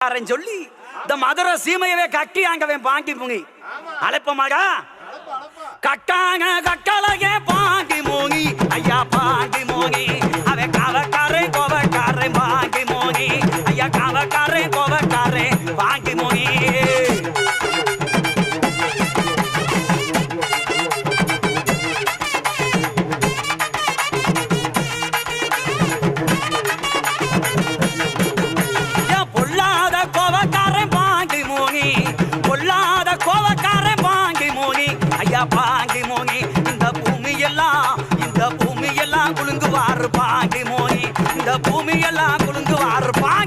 சொல்லி இந்த மதுரை சீமையவே கட்டி அங்கவன் பாங்கி முங்கி. அழைப்பமாடா கட்டாங்க கட்டலகே பாங்கி மூங்கி. ஐயா பாங்கி மூங்கி. அவன் கவக்காரே கோவக்காரே பாங்கி மூங்கி. ஐயா கவக்காரே கோவக்காரே பாங்கி பூமியெல்லாம் குலுங்கு வாரு பாண்டி இந்த பூமியெல்லாம் குலுங்கு வாரு பாண்டி